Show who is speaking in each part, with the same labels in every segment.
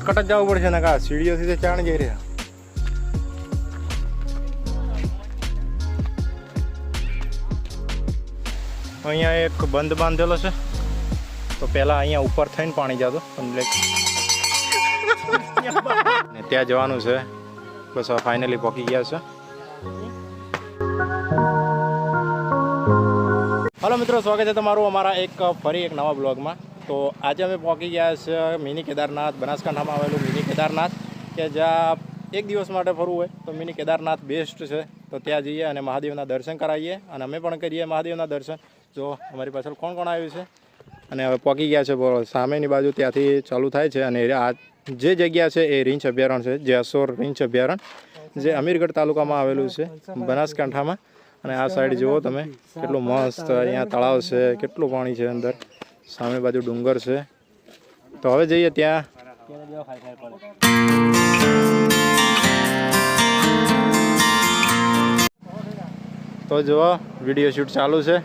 Speaker 1: Shortcut જ જવું પડશે ને કા સીડીઓથી તો ચાણ જઈ રહ્યા. અહીંયા એક બંધ બાંધેલો છે. તો પહેલાં અહીંયા ઉપર થઈને પાણી જતો. ને ત્યાં જવાનું છે. બસ ફાઇનલી પહોંચી ગયા છે. હલો મિત્રો, સ્વાગત છે તમારું અમારા એક ફરી એક નવા બ્લોગમાં. તો આજે અમે પહોંચી ગયા છે મિની કેદારનાથ, બનાસકાંઠામાં આવેલું મિની કેદારનાથ, કે જ્યાં એક દિવસ માટે ફરવું હોય તો મિની કેદારનાથ બેસ્ટ છે. તો ત્યાં જઈએ અને મહાદેવના દર્શન કરાવીએ અને અમે પણ કરીએ મહાદેવના દર્શન. જો અમારી પાછળ કોણ કોણ આવ્યું છે? અને હવે પહોંચી ગયા છે સામેની બાજુ ત્યાંથી ચાલુ થાય છે અને આ જે જગ્યા છે એ રીંછ અભયારણ્ય છે, જેસોર રીંછ અભયારણ્ય, જે અમીરગઢ તાલુકામાં આવેલું છે, બનાસકાંઠામાં. અને આ સાઈડ જુઓ તમે, કેટલું મસ્ત અહીંયા તળાવ છે, કેટલું પાણી છે અંદર. સામે બાજુ ડુંગર છે. તો હવે જઈએ ત્યાં. તો જુઓ વીડિયો શૂટ ચાલુ છે.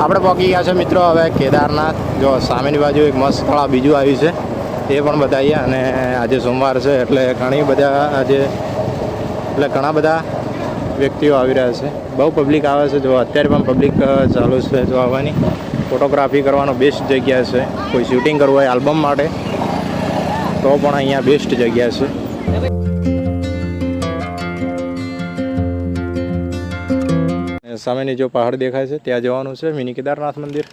Speaker 1: આપણે પહોંચી ગયા છે મિત્રો હવે કેદારનાથ. જો સામેની બાજુ એક મસ્ત તળાવ બીજું આવ્યું છે. તે પણ બતાવીએ. અને આજે સોમવાર છે એટલે ઘણી બધા આજે એટલે ઘણા બધા વ્યક્તિઓ આવી રહ્યા છે. બહુ પબ્લિક આવે છે. જો અત્યારે પણ પબ્લિક ચાલુ છે જો આવવાની. ફોટોગ્રાફી કરવાનો બેસ્ટ જગ્યા છે. કોઈ શૂટિંગ કરવું હોય આલ્બમ માટે, તો પણ અહીંયા બેસ્ટ જગ્યા છે. સામેની જો પહાડ દેખાય છે, ત્યાં જવાનું છે. મિની કેદારનાથ મંદિર.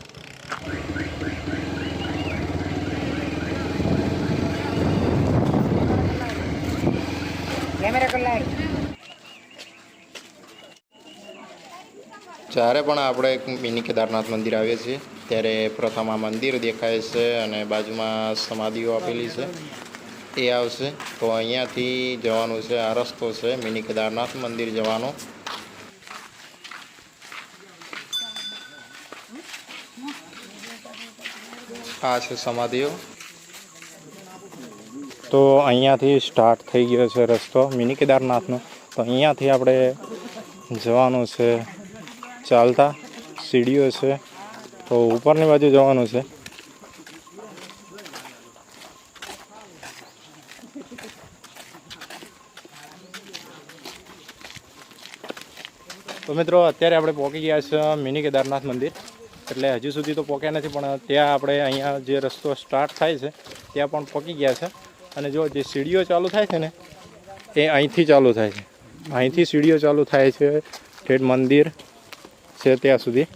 Speaker 1: જ્યારે પણ આપણે મિની કેદારનાથ મંદિર આવીએ છીએ, ત્યારે પ્રથમ આ મંદિર દેખાય છે અને બાજુમાં સમાધિઓ આપેલી છે. એ આવશે. તો અહીંયાથી જવાનું છે, આ રસ્તો છે, મિની કેદારનાથ મંદિર જવાનો. આ છે સમાધિઓ. તો અહીંયાથી સ્ટાર્ટ થઈ ગયો છે રસ્તો, મિની કેદારનાથનો. તો અહીંયાથી આપણે જવાનું છે ચાલતા સીડીઓ છે. તો ઉપરની બાજુ જવાનું છે. તો મિત્રો, અત્યારે આપણે પહોંચી ગયા છે મિની કેદારનાથ મંદિર. એટલે હજુ સુધી તો પહોંચ્યા નથી, પણ ત્યાં આપણે અહીંયા જે રસ્તો સ્ટાર્ટ થાય છે, ત્યાં પણ પહોંચી ગયા છે. અને જો જે સીડીઓ ચાલુ થાય છે ને, એ અહીંથી ચાલુ થાય છે. અહીંથી સીડીઓ ચાલુ થાય છે ઠેઠ મંદિર. છે ત્યાં સુધી.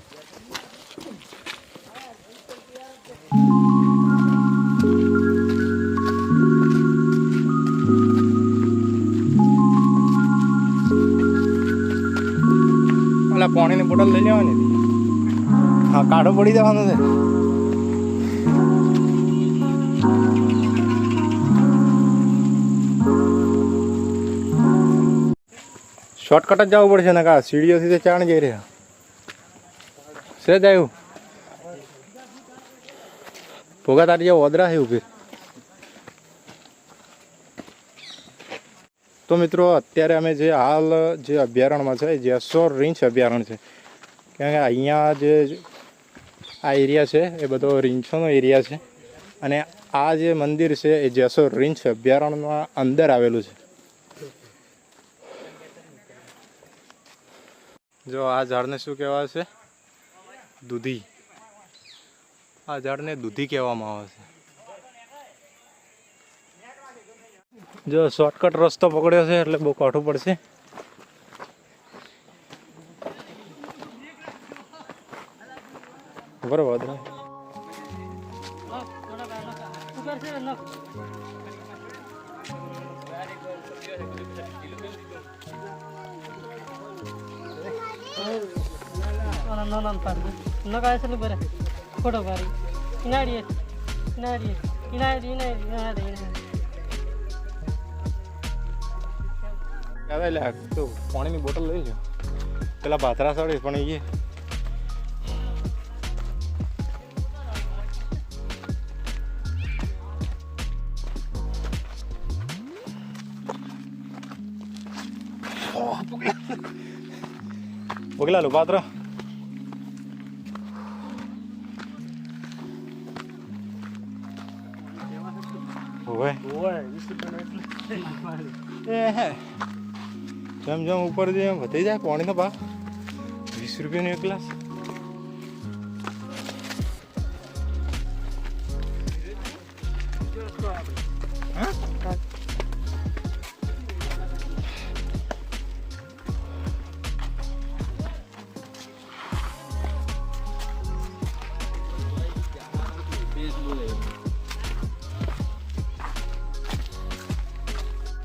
Speaker 1: ઓલા પાણીની બોટલ લઈ લેવાની. હા, કાઢો, પડી જવાનો છે. શોર્ટકટ જ જવું પડશે ને કા? સીડીઓથી તો ચાણ જઈ રહ્યા. છે જ આવ્યું. ભોગા તારી જેવો ઓદરા છે ઊભી તો મિત્રો, અત્યારે અમે જે હાલ જે અભયારણ્યમાં છે જેસોર રીંછ અભયારણ્ય છે, કારણ કે અહીંયા જે આ એરિયા છે, એ બધો રીંછોનો એરિયા છે, અને આ જે મંદિર છે, એ જેસોર રીંછ અભયારણ્યમાં અંદર આવેલું છે. જો આ ઝાડને શું કહેવાય છે? દૂધી. આ ઝાડને દૂધી કહેવામાં આવે છે. જો શોર્ટકટ રસ્તો પકડ્યો છે, એટલે બહુ કાઠું પડશે. બરોબર
Speaker 2: ನಗಾಯಿಸಲು ಬರ ಕೊಡೋ ಬಾರಿ ಇನಾಡಿ ಇನಾಡಿ ಇನಾಡಿ ಇನಾಡಿ ಇನಾಡಿ
Speaker 1: હવે લે તો પાણીની બોટલ લઈ જાઓ પેલા પાથરા સળી પણ એ પગલા લો પાત્ર ઓવે એ જેમ જેમ ઉપર જઈએ એમ વધી જાય પાણીનો ભાવ. વીસ રૂપિયાનો એક ગ્લાસ.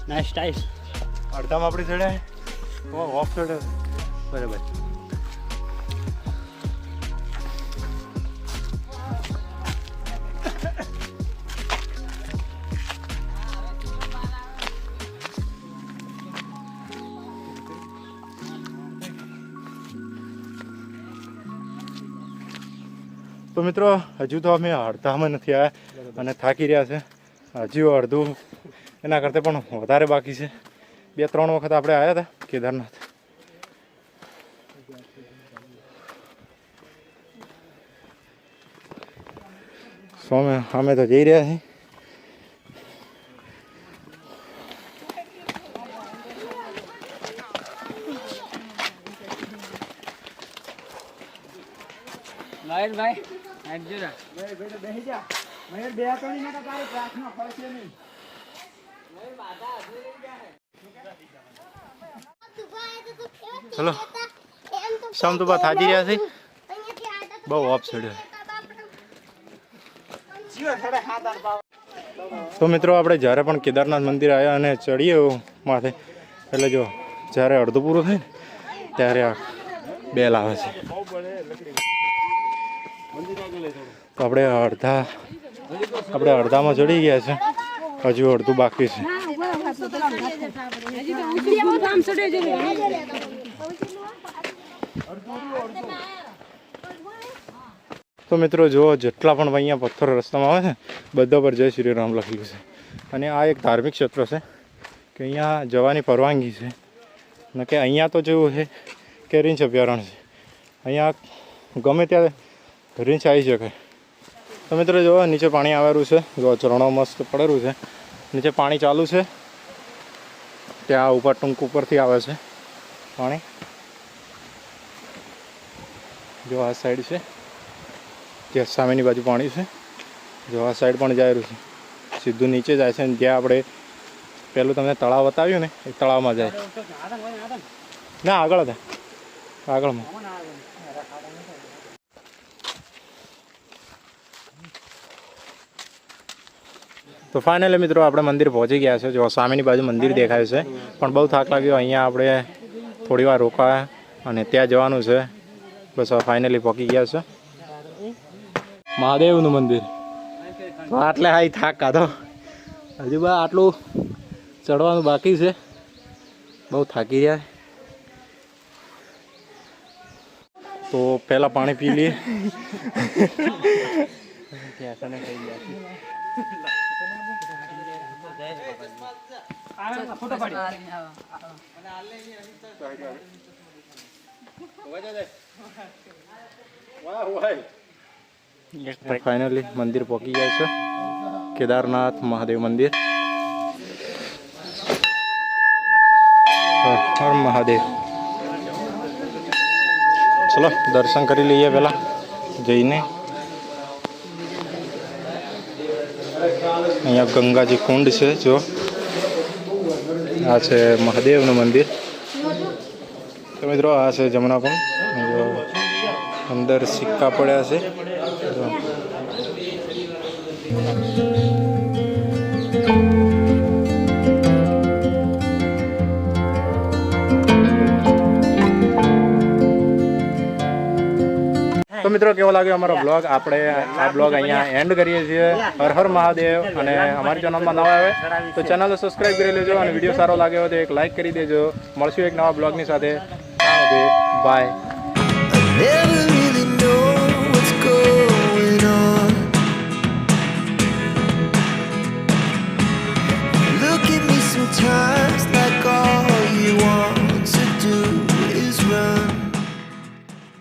Speaker 3: નાઇસ ટાઈસ
Speaker 1: અડધામાં આપણી જોડે? ઓફ જોડે.
Speaker 3: બરાબર.
Speaker 1: તો મિત્રો, હજુ તો અમે અડધામાં નથી આવ્યા અને થાકી રહ્યા છે. હજુ અડધું એના કરતાં પણ વધારે બાકી છે. બે ત્રણ વખત આપણે આવ્યા હતા કેદારનાથ. સોમે અમે તો જઈ રહ્યા છીએ.
Speaker 3: મહેશભાઈ આજ જોરા.
Speaker 1: ચલો શામ તો બા થાકી રહ્યા છે? બહુ ઓફ ચડ્યો. તો મિત્રો, આપણે જ્યારે પણ કેદારનાથ મંદિર આવ્યા અને ચડીએ માથે, એટલે જો, જ્યારે અડધું પૂરું થાય ને, ત્યારે આ બેલ આવે છે. તો આપણે અડધા, આપણે અડધામાં ચડી ગયા છે. હજુ અડધું બાકી છે. તો મિત્રો જુઓ, જેટલા પણ અહીંયા પથ્થર રસ્તામાં આવે છે, બધા પર જય શ્રી રામ લખેલું છે. અને આ એક ધાર્મિક ક્ષેત્ર છે, કે અહીંયા જવાની પરવાનગી છે. ને કે અહીંયા તો જેવું છે કે રીંછ અભયારણ્ય છે. અહીંયા ગમે ત્યારે રીંછ આવી શકે તો મિત્રો જુઓ, નીચે પાણી આવેલું છે. જો ચરણો મસ્ત પડેલું છે. નીચે પાણી ચાલુ છે. ત્યાં ઉપર ટૂંક ઉપરથી આવે છે પાણી. જો આ સાઈડ છે. ત્યાં સામેની બાજુ પાણી છે. જો આ સાઈડ પણ જાય છે. સીધું નીચે જાય છે જ્યાં આપણે પેલું તમને તળાવ બતાવ્યું ને, એ તળાવમાં જાય. ના, આગળ હતા. આગળમાં. તો ફાઇનલી મિત્રો આપણે મંદિર પહોંચી ગયા છે. જો સામેની બાજુ મંદિર દેખાય છે. પણ બહુ થાક લાગ્યો. અહીંયા આપણે થોડી વાર રોકાયા અને ત્યાં જવાનું છે. બસ ફાઇનલી પહોંચી ગયા છે. મહાદેવનું મંદિર. આટલે હા થાક કાઢો. હજુ બા આટલું ચડવાનું બાકી છે. બહુ થાકી ગયા તો પહેલાં પાણી પી લઈએ.
Speaker 2: ફોટો
Speaker 1: ફાઇનલી મંદિર પહોંચી ગયા છે. કેદારનાથ મહાદેવ મંદિર. હર મહાદેવ. ચલો, દર્શન કરી લઈએ પહેલા જઈને. અહીંયા ગંગાજી કુંડ છે, જો. આ છે મહાદેવનું મંદિર. તો મિત્રો, આ છે જમણા કુંડ. અંદર સિક્કા પડ્યા છે. જો. તો મિત્રો કેવો લાગ્યો અમારો બ્લોગ આપણે આ બ્લોગ અહીંયા એન્ડ કરીએ છીએ. હર હર મહાદેવ અને અમારી ચેનલમાં નવા આવે તો ચેનલ સબસ્ક્રાઈબ કરી લેજો અને વીડિયો સારો લાગ્યો તો એક લાઈક કરી દેજો. મળશું એક નવા બ્લોગની સાથે. By time